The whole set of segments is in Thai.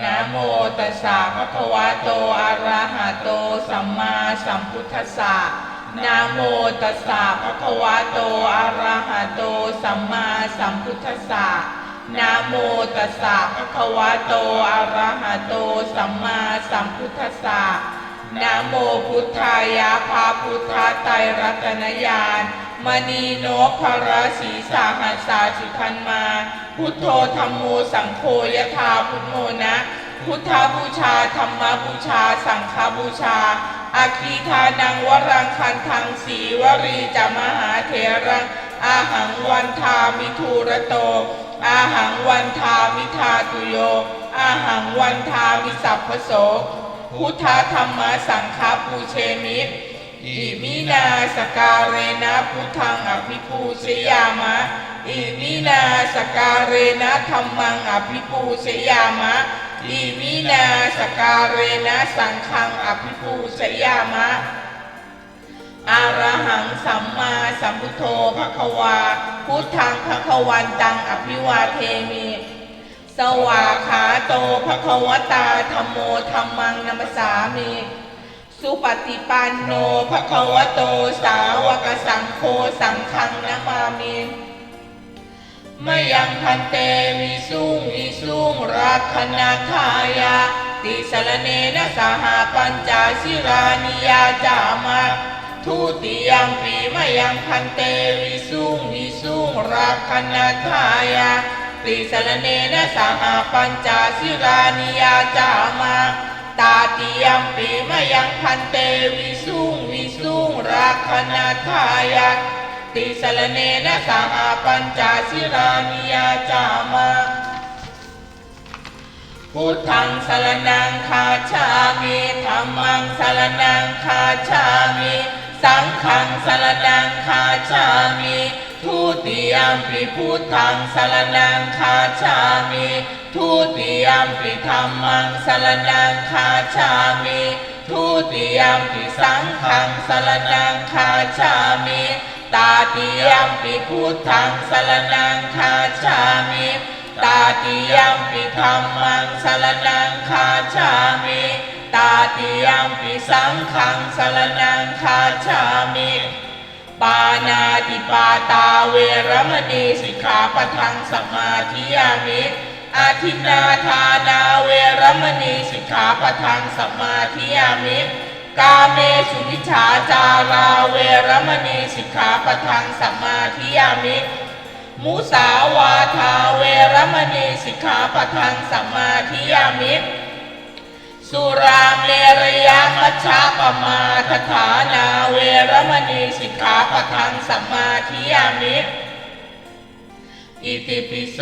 นะโมตัสสะภะคะวะโตอะระหะโตสัมมาสัมพุทธัสสะนะโมตัสสะภะคะวะโตอะระหะโตสัมมาสัมพุทธัสสะนะโมตัสสะภะคะวะโตอะระหะโตสัมมาสัมพุทธัสสะนะโมพุทธายะภาพุทธไตรรัตนญาณ มณีโนภรสีสาหัสสาสุขันมา พุทโธธรรมโมสังโฆยถาพุทโมนะ พุทธบูชาธรรมบูชา สังฆบูชาอาคีทานังวรังคันทังสีวรีจามหาเถรังอาหังวันทามิทูระโต อาหังวันทามิทาตุโย อาหังวันทามิสัพพโส พุทธธรรมสังฆปูเชมิ อิมินาสการเรนะพุทธังอภิปูชยามะ อิมินาสการเรนะธรรมังอภิปูชยามะ อิมินาสการเรนะสังฆังอภิปูชยามะอาระหังสัมมาสัมพุทโธภควา พุทธังภควันตังอภิวาเทมิสวาขาโตภควตาธรรมโมธรรมังนัมสสามิ สุปฏิปันโนภควโตสาวกสังโฆสังฆังนามามิมยังพันเตวิสุงวิสุงรักขณาทายาติสรเนนะสหปัญจสิรานิยาจามาทุติยมปีมยังพันเตวิสุงวิสุงรักขณาทายาติสรเนนะสหปัญจสิรานิยาจามา ตาติยมปีมยังพันเตวิสุงวิสุงรักขณาทายาติสรเนนะสหปัญจสิรานิยาจามาพุทธังสรนังคาชามิธรรมังสรนังคาชามิ สังฆังสรนังคาชามิ ทุติยมปิพุทธังสรนังคาชามิทุติยมปิธรรมังสรนังคาชามิทุติยมปิสังฆังสรนังคาชามิตาติยมปิพุทธังสรนังคาชามิตาติยมปิธรรมังสรนังคาชามิตาติยมปิสังฆังสรนังคาชามิ ปานาติปาตาเวรมณีสิกขาปทังสมาธิยามิอาทินาทานาเวรมณีสิกขาปทังสมาธิยามิกาเมสุมิจฉาจาราเวรมณีสิกขาปทังสมาธิยามิมุสาวาทาเวรมณีสิกขาปทังสมาธิยามิ สุรามเลรยามัชฌะปมาทฐานาเวรมณีสิกขาปะทังสัมมาธิยามิอิติปิโส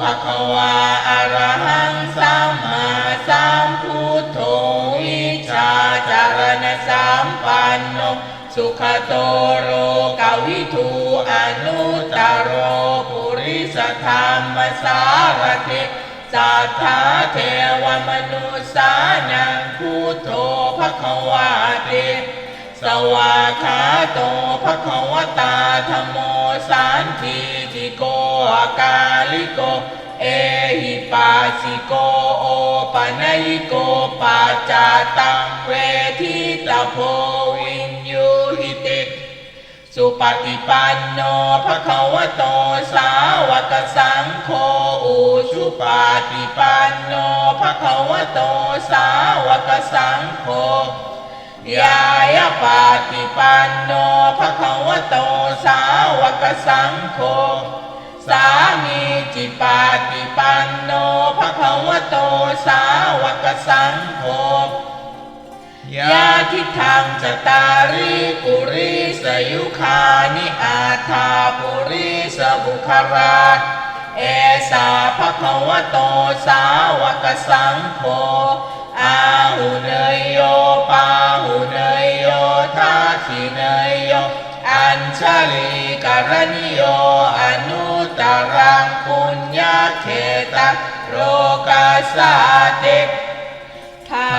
ภะคะวาอะระหังสัมมาสัมพุทโธวิชาจารณสัมปันโนสุขโตโรกาวิทูอนุตตรโรปุริสธรรมสารติ สัทธาเทวมนุษสานังพุทโธภควาติสวาขาโตภควตาธโมสันทิติโกอาคาลิโก เอหิปัสสิโกโอปัญญิโกปัจาตังเวทิตาโพ สุปฏิปันโนภะคะวะโตสาวกสังโฆอุชุปฏิปันโนภะคะวะโตสาวกสังโฆยายาปฏิปันโนภะคะวะโตสาวกสังโฆสามีจิปาติปันโนภะคะวะโตสาวกสังโฆ ยาทิทังจตาริปุริสยุคานิอาทาปุริสบุคราเอสาภะคะวะโตสาวกสังโฆอาหุเนยโยปาหุเนยโยทักขิเนยโย อัญชลีกรณิโยอนุตรังปุญญาเขตะโรกาสาติ ทา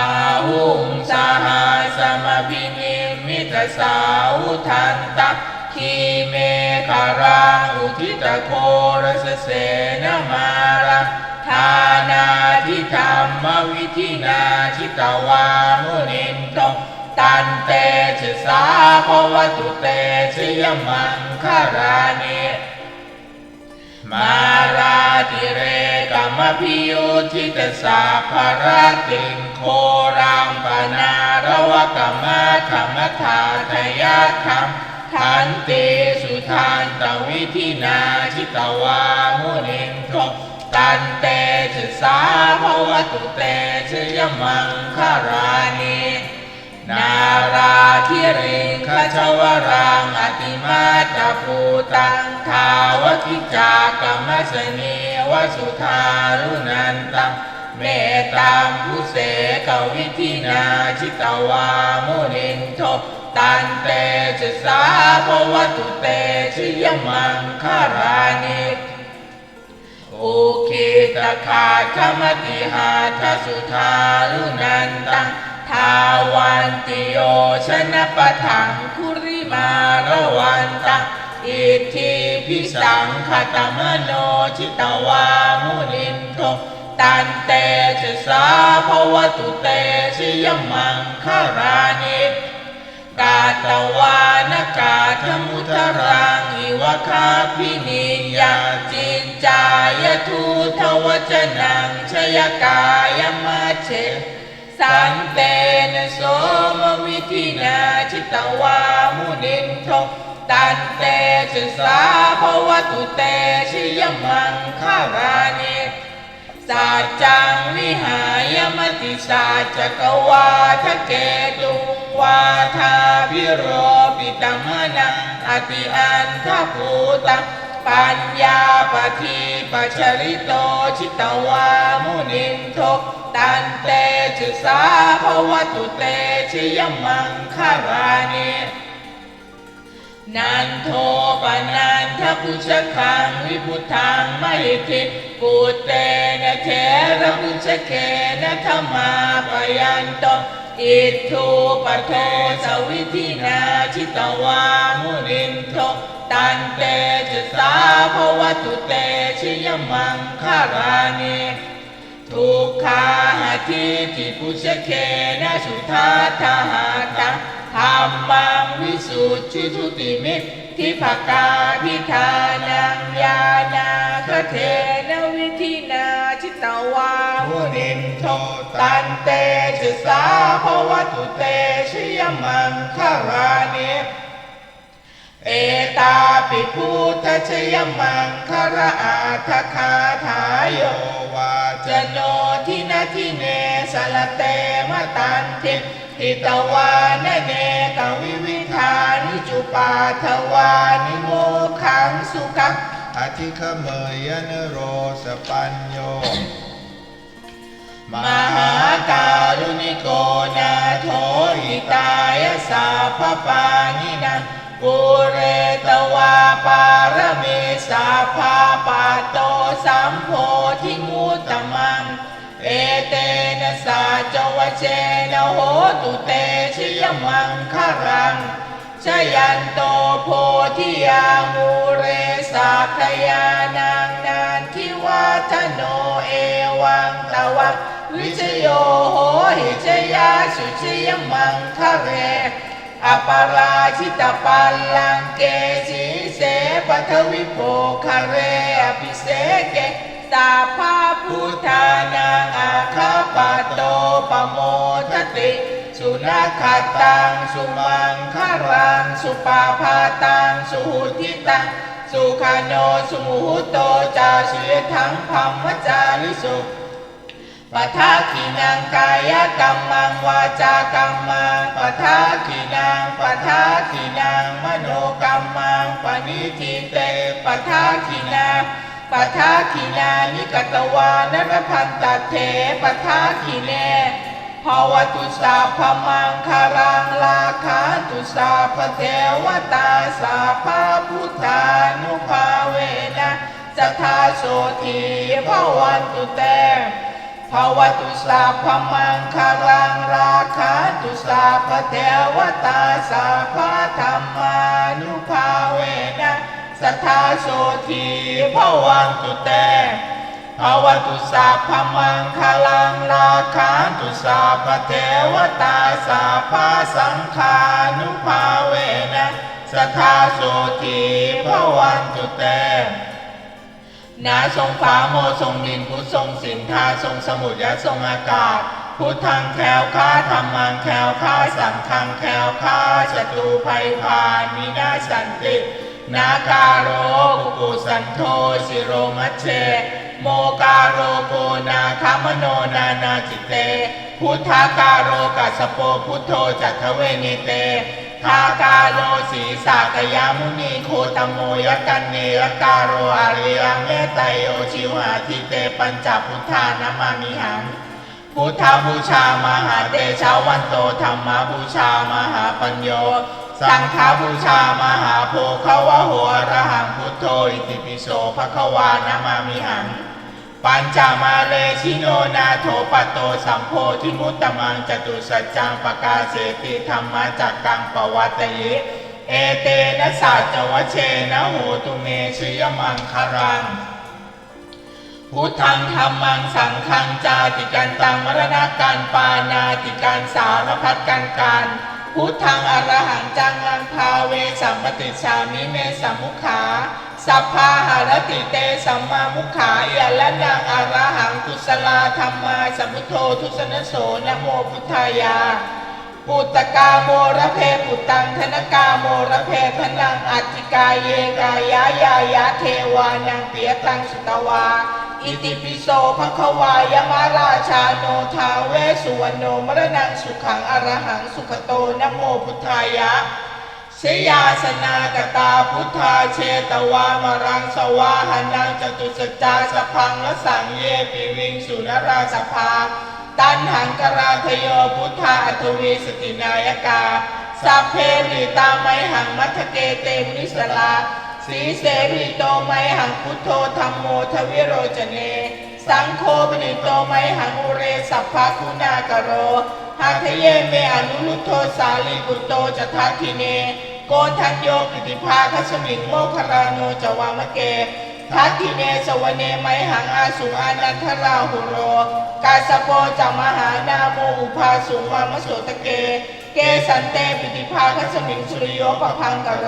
หุงสหาสมพินิมิตสาวุทันตะคีเมคารังอุทิตโครสเสนมาระทานาทิธรรมวิธินาชิตวามุนินโตตันเตชะสาภวตุเตชยมังคารานิ มาราติเรกมพิโยทิตสาภรติงโครังปนารวกมมะธรรมทาทยาธรรมขันติสุทานตวิธินาชิตวามุนินโตตันเตชะสาภวตุเตชยมังคารานินา ราธิริงขชวรังอติมาตาภูตังทาวกิจากรรมสเนวสุทารุนันตังเมตตามผู้เสกวิธินาชิตวามุนินโทตันเตชะสาภวตุเตชยมังคารานิอุคิตคาธรรมติหาทสุทารุนันตัง ทาวันติโยชนะปะทังคุริมาระวันตังอิทธิพิสังขตมโนชิตวามุนินโทตันเตชะสาภวตุเตชิยมังคารานิกาตวานกาธมุทรังอิวคาพินิยาจินจายทูทวจนังชยกายมาเช สันเตนโสมวิธินาชิตวามุนินโทตันเตชสาภวตุเตชิยมังคารานิสัจจังวิหายมติสัจกวาทะเกตุงวาทาพิโรปิตมนังอติอันทภูตัง ปัญญาปฏิปัจฉริโตชิตวามุนินโทตันเตชะสาภวตุเตชยมังคารานินันโทปนันทพุชคังวิพุทังไม่ทิปุตเตนะเทระพุชเคนะธรรมาปยันโตอิทูปโทสวิธินาชิตวามุนินโท ตันเตจะสาภวตุเตชิยมังคารานิทุกขาหาทิทิปุชเคนะสุทาทาหาตังธรรมังวิสุทธิสุติมิทิภกาทิทานังยานาคเทนวิธินาชิตวามุนินโทตันเตชะสาภวตุเตชิยมังคารานิ เอตาปิพุทธชยมังคาราอาทคาทายโยวาจโนทินาทิเนสลเตมตันติหิตวานเนกวิวิธานิจุปาทวานิโมขังสุขังอธิขเมยนโรสปัญโยมหาการุณิโกนาโถหิตายสาพปานินา ปุเรตวาปารเมสาภาปาโตสัมโพธิมุตตมัง เอเตนะสาจวเชนะโหตุเตชยมังคารังชยันโตโพธิยามูเรสาคยานังนานทิวัฒโนเอวังตะวังวิชโยโหหิชยาสุชยมังคะเร อปาราชิตปัลลังเกสีเสปัทวิโภคะเรอภิเสเกสาภาพุทธานังอาคาปโตปโมทติ สุนัขตังสุมังคารังสุปาพาตังสุหุทิตังสุขโนสุมุหุโตจาเสถังพัมมจาริสุ ปทาขีนางกายกรรมังวาจากรรมังปทาขีนางปทาขีนางมโนกรรมังปณิทิเตปทาขีนางปทาขีนานิกตวานรพันตเทปทาขีเนภาวตุสาพมังคารังลาคาตุสาพเทวตาสาภาพุทธานุภาเวนะสัทาโสทีภวันตุเต ภาวตุสาพมังคารังราคาตุสาพเทวตาสาพาธรรมานุภาเวนะสัทธาโสทีภวันตุเตภวตุสัพพมังคลังราคันตุสัพเทวตาสัพพสังฆานุภาเวนะสทธาโสทีพระวันตุเต นาทรงฟ้าโมทรงดินพุทธทรงสินทาทรงสมุทรยะทรงอากาศ พุทธังแคล้วคลาธรรมังแคล้วคลาสังฆังแคล้วคลาศัตรูภัยพานวินาสันติ นาการโรกุกุสันโทสิโรมัชเช โมการโรโกนาคามโนนานาจิเต พุทธาการโรกัสโปพุทโธจัตถเวนิเต ทากาโลสีสากยามุนีโคตมโมยกันเนยกาโรอาริยเมตไตโยชิวาทิเตปัญจพุทธานามามิหังพุทธบูชามหาเตชาวันโตธรรมบูชามหาปัญโย สังฆบูชามหาโพคาวะหอะระหังพุทโธอิติปิโสภะควานามามิหัง ปัญจมาเลชิโนนาโถปโตสัมโพธิมุตตมังจตุสัจจังปกาเสติธรรมจักกังปวัตยิเอเตนะสัจวเชนะโหตุเมชยมังคารังพุทธังธรรมังสังฆังจาติกันตังมรณะการปานาติการสารพัดกันการพุทธังอรหังจังงังพาเวสัมปติชามิเมสัมมุขา สัพพาหารติเตสัมมามุขาเอยละนางอรหังกุศลาธรรมาสัมพุทโธทุสนโสนะโมพุทธายาปุตตกาโมระเพปุตตังธนกาโมระเพทนังอัจจิกายเยกายายายาเทวานังเปียตังสุตวา อิติปิโสภควายมาราชาโนทาเวสุวรรณโนมรณังสุขังอรหังสุขโตนะโมพุทธายะ ชยาสนากตาพุทธาเชตวามรังสวาหานังจตุสจาสพังและสังเยปิวิงสุนราสภา ตันหังกราทโยพุทธาอัตวีสตินายกาสัพเพริตาไมหังมัทเกเตมนิสลาสีเสรีโตไมหังพุทโธธรรมโมทวิโรจเน สังโฆปนิโตไมหังอุเรสัพพะคุณากโรหาทะเยเมอนุลุโทสาลีกุโตจะทักทิเน โกทันโยปิติภาคัสมิงโมคคารานโนจวามะเกทักทิเนสวเนไมหังอาสุอานันทราหุโร กาสโปจัมหานาโมอุภาสุวามโสตเก เกสันเตปิติภาคัสมิงสุริโยปพังกโร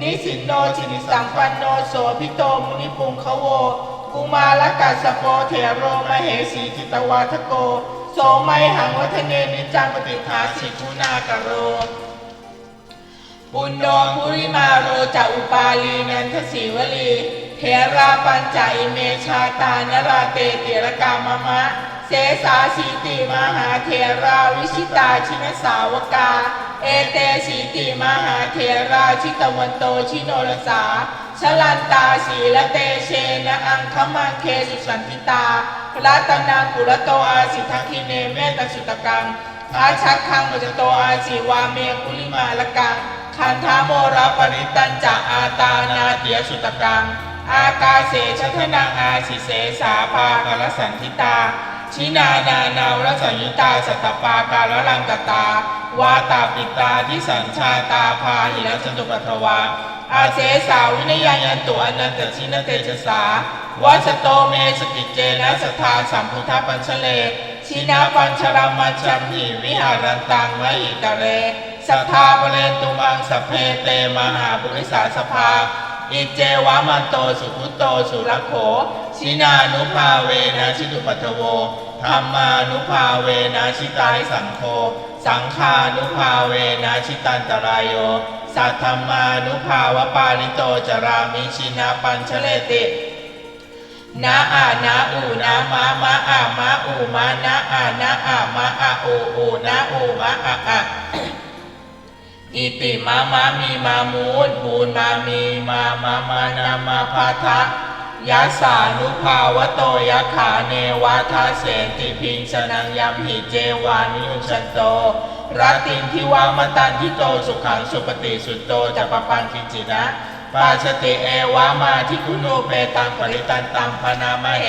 นิสินโนจินิสังปันโนโสพิโตมุนิปุงคะโวกุมาลกัสสโปเทโรมเหสีจิตวาทโก โสไมหังวัฒเนนิจังปฏิภาสิกุณากโร ปุณโดภุริมาโรจะอุปาลีนันทศีวลีเทราปัญจอิเมชาตานราเตเตียรกามมะ เสสาสีติมหาเทราวิชิตาชินสาวกา เอเตสีติมหาเทราชิตวันโตชิโนรสาชลันตาสีละเตเชนะอังคมังเคสุสันติตารัตนังกุรโตอาสิทักขิเนเมตสุตกังอาชักขังมจจโตอาสีวาเมกุลิมาละกัง คันธาโมรปริตันจะอาตานาเตียสุตกัง อากาเสชทนังอาสิเสสาภากรสันทิตา ชินานานาวรสัญยุตาสัตตปาการลังกตาวาตาปิตาที่สัญชาตาพาหิรสตุปัทวาอาเสสาวินยายันตุอนันตชินเตชะสาวัสโตเมสกิจเจนะสทธาสัมพุทธปัญชเลชินาปัญชรามัญชัมหิวิหารันตังมหิตะเร สัทธาปเรนตุมังสพเพเตมหาบุริสาสภาอิเจวามันโตสุขุโตสุรโขชินานุภาเวนะชิตุปัทโวธรรมานุภาเวนะชิตานิสังโฆสังฆานุภาเวนะชิตันตรายโยสัทธรรมานุภาวปาลิโตจรามิชินาปัญชเลตินาอานาอูนามามาอามาอูมานาอานาอามาอาอูอูนาอูมาอาอา อิติมามามีมามูนปูนามีมามามานามาพาทะยัสานุภาวโตยัคขาเนวาทาเสติพิงชนังยัมหิเจวานิยุชันโตรัติงทิวามตันทิโตสุขังสุปฏิสุตโตจะปปันคิจินะปาชติเอวามาทิคุโนเปตังปริตันตังพนามเหกาเอ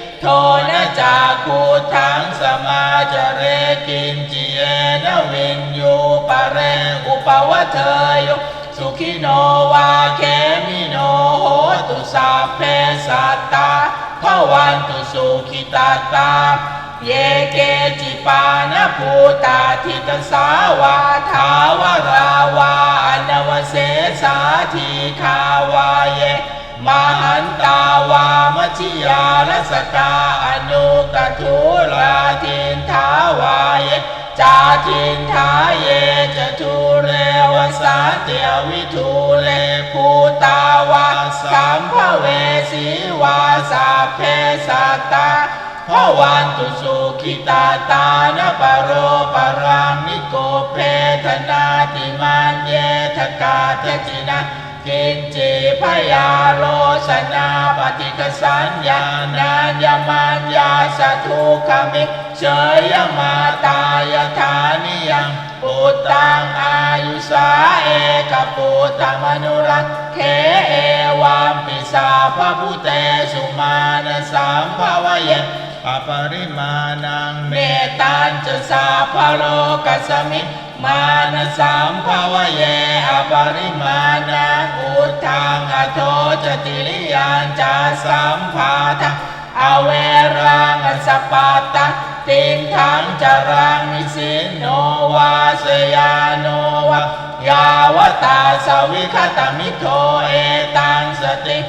โกจะสุภโรจะอาปกิจโจจะสาลหุกวุฒติสานตินทิโยจะนิปโกจะจาคูทังสมาจเรกินจิเยนวินยูปะเรอุปวะเทโยสุขิโนวาเคมิโนโหตุสัพเพสัตตาภวันตุสุขิตาตา เยเกจิปานภูตาทิตสาวาทาวราวาอนวเสสาทีคาวาเย มหันตาวามชิยาลสกาอนุกทุราทินทาวายจาทินทาเยจะทุเรวสาเตียวิทุเลภูตาวาสัมภเวสีวาสาเพสัตาพวันตุสุขิตาตานปโรปรังนิโกเพทนาติมันเยทกาเทจินะ กินจิพยาโรสนาปฏิกสัญญานานยมันยาสทุขมิเฉยมาตายฐานิยังปุตตังอายุสาเอกปุตตมนุรักเขเอวามปิสาพระพุเตสุมานสัมภวเย ปปริมาณังเมตันจะสาพโลกัสมิมานสัมภาวะเยอปริมาณังอุทังอโทจติริยานจาสัมภาทะอเวรังสปปาตะติงทังจรังนิสินโนวาสยาโนวายาวตาสวิคตมิโทเอตังสติ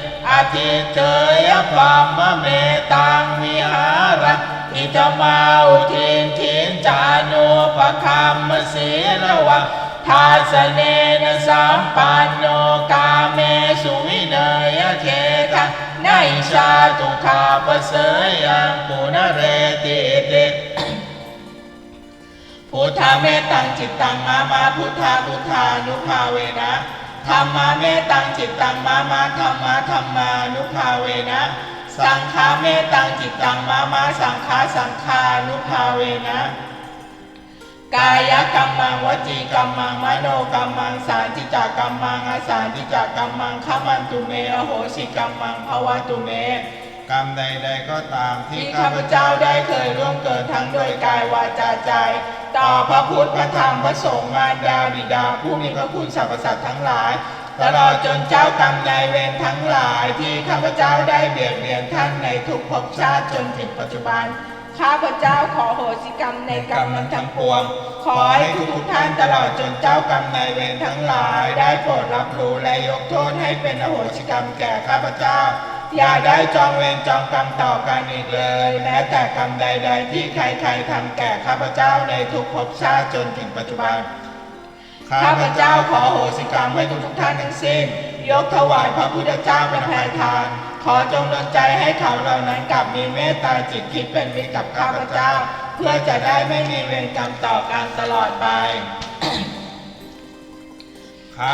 ทิเตยปัมเมตังวิหาระอิตมาอุทินทินจานุปคัมมสีระวะทาสเนนสัมปันโนกาเมสุวิเนยเทคะนาอิชาตุขาปเสยยังปุณเรติเตพุทธาเมตังจิตตังมามาพุทธาพุทธานุภาเวนะ ธรรมาเมตังจิตตังมามาธรรมาธรรมานุภาเวนะ สังฆาเมตังจิตตังมามาสังฆาสังฆานุภาเวนะ กายกรรมังวจีกรรมังมโนกรรมังสารจิจกรรมังอสารจิจกรรมังขมันตุเมอโหสิกรรมังภวตุเม กรรมใด ๆ ก็ตามที่ที่ข้าข้าพพเจ้าเจ้าได้เคยร่วมเกิดทั้งโดยกายวาจาใจ ต่อพระพุทธพระธรรมพระสงฆ์มารดาบิดาผู้มีพระคุณสรรพสัตว์ทั้งหลาย ตลอดจนเจ้ากรรมนายเวรทั้งหลาย ที่ข้าพเจ้าได้เบียดเบียนท่านในทุกภพชาติจนถึงปัจจุบัน ข้าพเจ้าขอโหสิกรรมในกรรมนั้นทั้งปวง ขอให้ทุกๆท่านตลอดจนเจ้ากรรมนายเวรทั้งหลาย ได้โปรดรับรู้และยกโทษให้เป็นอโหสิกรรมแก่ข้าพเจ้า อย่าได้จองเวรจองกรรมต่อกันอีกเลย แม้แต่กรรมใด ๆ ที่ใครๆทำแก่ข้าพเจ้าในทุกภพชาติจนถึงปัจจุบัน ข้าพเจ้าขอโหสิกรรมให้ทุกๆท่านทั้งสิ้น ยกถวายพระพุทธเจ้าเป็นแทนทาน ขอจงดลใจให้เขาเหล่านั้นกลับมีเมตตาจิตคิดเป็นมิตรกับข้าพเจ้า เพื่อจะได้ไม่มีเวรกรรมต่อกันตลอดไป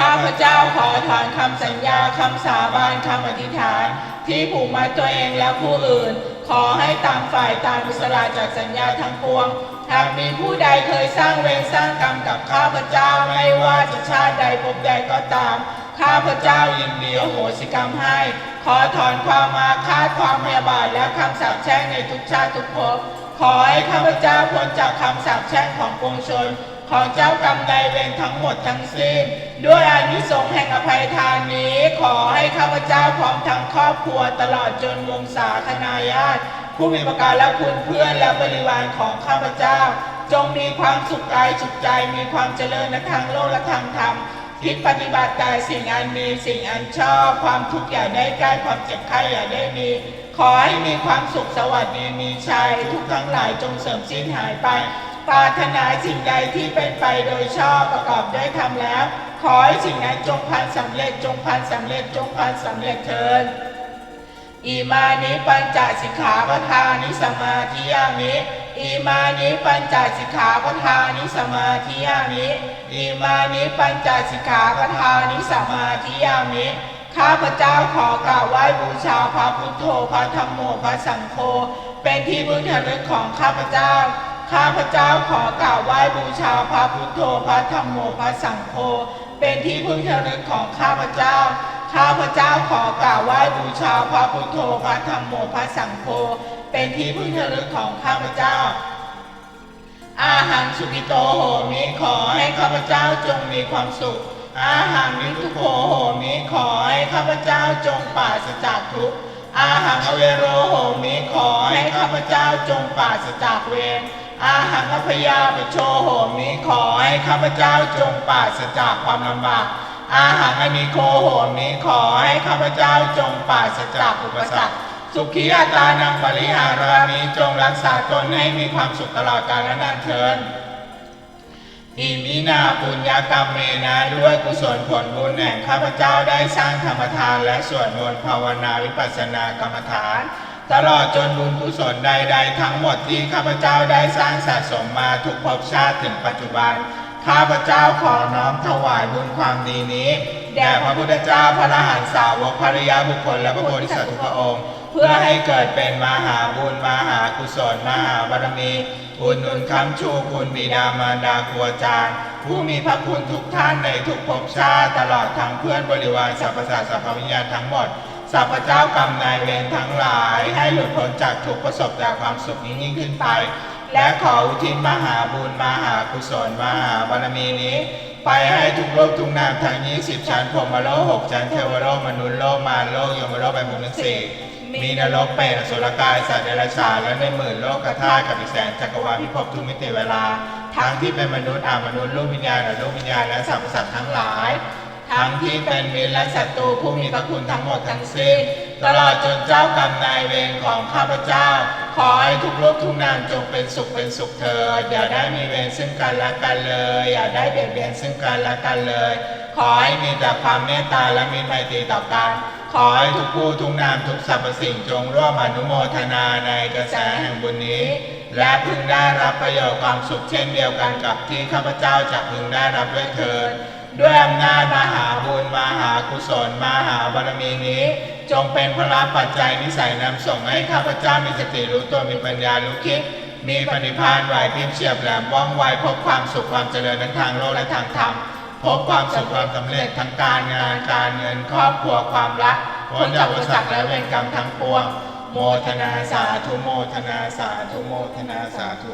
ข้าพเจ้าขอถอนคำสัญญาคำสาบานคำอธิษฐาน ที่ผูกมัดตัวเองและผู้อื่น ขอให้ต่างฝ่ายต่างอิสละจากสัญญาทั้งปวง หากมีผู้ใดเคยสร้างเวรสร้างกรรมกับข้าพเจ้าไม่ว่าจะชาติใดภพใดก็ตาม ข้าพเจ้ายินดีโหสิกรรมให้ ขอถอนความมาคาดความพยาบาทและคำสาปแช่งในทุกชาติทุกภพขอให้ข้าพเจ้าพ้นจากคำสาปแช่งของปวงชน ของเจ้ากรรมนายเวรทั้งหมดทั้งสิ้น ด้วยอานิสงส์แห่งอภัยทานนี้ ขอให้ข้าพเจ้าพร้อมทั้งครอบครัวตลอดจนวงศาคณาญาติผู้มีประการและคุณเพื่อนและบริวารของข้าพเจ้า จงมีความสุขกายสุขใจมีความเจริญในทางโลกและทางธรรมคิดปฏิบัติแต่สิ่งอันดีสิ่งอันชอบ ความทุกข์อย่าได้ใกล้ความเจ็บไข้อย่าได้มี ขอให้มีความสุขสวัสดีมีชัยทุกทั้งหลายจงเสริมสิ้นหายไป ปรารถนาสิ่งใดที่เป็นไปโดยชอบประกอบด้วยธรรมแล้ว ขอให้สิ่งนั้นจงพันสำเร็จจงพันสำเร็จจงพันสำเร็จเถิดอิมานิปัญจสิกขาปทานิสมาธิยามิอิมานิปัญจสิกขาปทานิสมาธิยามิอิมานิปัญจสิกขาปทานิสมาธิยามิข้าพเจ้าขอกราบไหว้บูชาพระพุทโธพระธรรมโมพระสังโฆเป็นที่พึ่งทางลึกของข้าพเจ้า ข้าพเจ้าขอกราบไหว้บูชาพระพุทโธพระธรรมโมพระสังโฆเป็นที่พึ่งเทางลึกของข้าพเจ้า ข้าพเจ้าขอกราบไหว้บูชาพระพุทโธพระธรรมโมพระสังโฆเป็นที่พึ่งเทางลึกของข้าพเจ้า อาหังสุกิโตโหมิขอให้ข้าพเจ้าจงมีความสุข อาหังนิทุโขโหมิขอให้ข้าพเจ้าจงปราศจากทุกข์อาหังอเวโรโหมิขอให้ข้าพเจ้าจงปราศจากเวร อาหังอพยาปโชโหมิขอให้ข้าพเจ้าจงปราศจากความลำบาก อาหังอนิโคโหมิขอให้ข้าพเจ้าจงปราศจากอุปสรรค สุขีอัตานังปริหารามิจงรักษาตนให้มีความสุขตลอดกาลและนานเทินอิมินาปุญญกรรมเมนะด้วยกุศลผลบุญแห่งข้าพเจ้าได้สร้างธรรมทานและสวดมนต์ภาวนาวิปัสสนากรรมฐาน ตลอดจนบุญกุศลใดๆ ทั้งหมดที่ข้าพเจ้าได้สร้างสะสมมาทุกภพชาติถึงปัจจุบัน ข้าพเจ้าขอน้อมถวายบุญความดีนี้แด่พระพุทธเจ้าพระอรหันตสาวกภริยาบุคคลและพระโพธิสัตว์ทุกพระองค์ เพื่อให้เกิดเป็นมหาบุญมหากุศลมหาบารมีอุณหนุนคำชูคุณบิดามารดาครูอาจารย์ผู้มีพระคุณทุกท่านในทุกภพชาติตลอดทั้งเพื่อนบริวารสรรพสัตว์สรรพวิญญาณทั้งหมด สัพพเจ้ากรรมนายเวรทั้งหลาย ให้หลุดพ้นจากทุกขประสบแต่ความสุขยิ่งยิ่งขึ้นไป และขออุทิศมหาบุญมหากุศลมหาบารมีนี้ ไปให้ทุกโลกทุกนามทั้งยี่สิบชั้นพรมโลกหกชั้นเทวโลกมนุษย์โลกมารโลกยมโลกไปหมดทั้งสี่มีนรกเปรตสุรกายสัตว์เดรัจฉานและในหมื่นโลกธาตุกับอีกแสนจักรวาลพิภพทุกมิติเวลา ทั้งที่เป็นมนุษย์อามนุษย์ลูกวิญญาณและลูกวิญญาณและสรรพสัตว์ทั้งหลาย ทั้งที่เป็นมิตรและศัตรูผู้มีพระคุณทั้งหมดทั้งสิ้น ตลอดจนเจ้ากรรมนายเวรของข้าพเจ้า ขอให้ทุกโลกทุกนามจงเป็นสุขเป็นสุขเถิดอย่าได้มีเวรซึ่งกันและกันเลย อย่าได้เบียดเบียนซึ่งกันและกันเลย ขอให้มีแต่ความเมตตาและมีไมตรีต่อกันขอให้ทุกผู้ทุกนามทุกสรรพสิ่งจงร่วมอนุโมทนาในกระแสแห่งบุญนี้ และพึงได้รับประโยชน์ความสุขเช่นเดียวกันกับที่ข้าพเจ้าจะพึงได้รับด้วยเถิด ด้วยอำนาจมหาบุญมหากุศลมหาบารมีนี้ จงเป็นพระปัจจัยนิสัยนำส่งให้ข้าพเจ้ามีสติรู้ตัวมีปัญญารู้คิดมีปณิพานไหวพริบเฉียบแหลมว่องไวพบความสุขความเจริญทั้งทางโลกและทางธรรมพบความสุขความสำเร็จทั้งการงานการเงินครอบครัวความรักพ้นจากอุปสรรคและเวรกรรมทั้งปวง โมทนาสาธุโมทนาสาธุโมทนาสาธุ